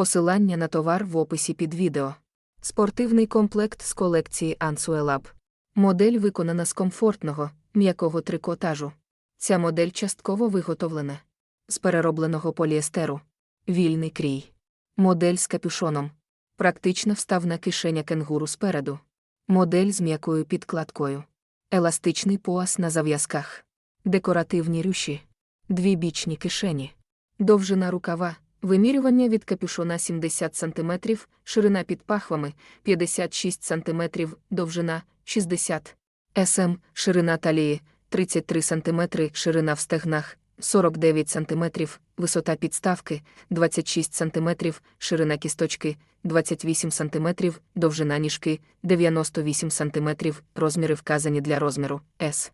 Посилання на товар в описі під відео. Спортивний комплект з колекції Ansuelab. Модель виконана з комфортного, м'якого трикотажу. Ця модель частково виготовлена з переробленого поліестеру. Вільний крій. Модель з капюшоном. Практична вставна кишеня кенгуру спереду. Модель з м'якою підкладкою. Еластичний пояс на зав'язках. Декоративні рюші. Дві бічні кишені. Довжина рукава. Вимірювання від капюшона 70 см, ширина під пахвами 56 см, довжина 60 см, ширина талії 33 см, ширина в стегнах 49 см, висота підставки 26 см, ширина кісточки 28 см, довжина ніжки 98 см, розміри вказані для розміру S.